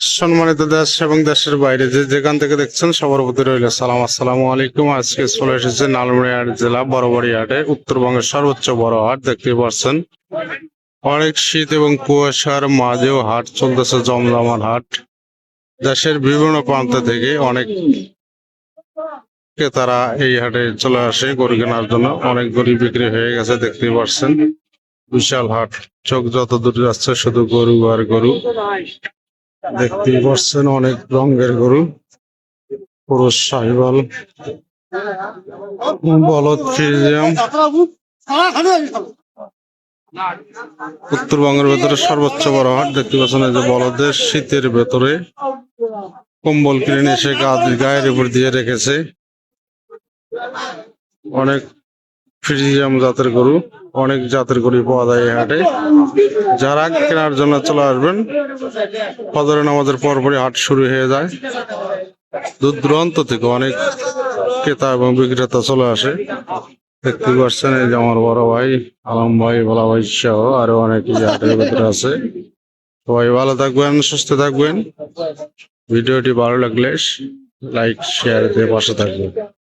সম্মানিত দেশ এবং দেশের বাইরে যে যেখান থেকে দেখছেন সবার প্রতি রইল সালাম। আসসালামু আলাইকুম। আজকে চলে এসেছে নালমনিরহাট জেলা বড়বাড়ি হাটে উত্তরবঙ্গের সর্বোচ্চ বড় হাট দেখতে পাচ্ছেন। অনেক শীত এবং কুয়াশার মাঝেও হাট চলতেছে জমজমার হাট। দেশের বিভিন্ন প্রান্ত থেকে অনেক ক্রেতারা এই হাটে চলে আসে, গরু কেনার জন্য। অনেক গরু বিক্রি হয়ে গেছে দেখতে পাচ্ছেন। বিশাল হাট, চোখ যত দূর যাচ্ছে শুধু গরু আর গরু। দেখতেই পাচ্ছেন অনেক রঙের গরু। পুরুষ সাহিবাল উত্তরবঙ্গের ভেতরে সর্বোচ্চ বড় হাট। দেখতে পাচ্ছেন যে বলদের শীতের ভেতরে। কম্বল কিনে এসে গায়ের উপর দিয়ে রেখেছে। অনেক ফ্রিজিয়াম জাতের গরু, অনেক জাতের গরু পাওয়া যায় এই হাটে। যারা কেনার জন্য চলে আসবেন, ফজরের নামাজের পরপরই হাট শুরু হয়ে যায়। দূর দূরান্ত থেকে অনেক ক্রেতা এবং বিক্রেতা চলে আসে। দেখতে পাচ্ছেন এই যে আমার বড় ভাই, আলম ভাই ভোলা ভাই সহ আরও অনেক হাটের ভেতরে আছে। সবাই ভালো থাকবেন, সুস্থ থাকবেন। ভিডিওটি ভালো লাগলে লাইক শেয়ার দিয়ে পাশে থাকবেন।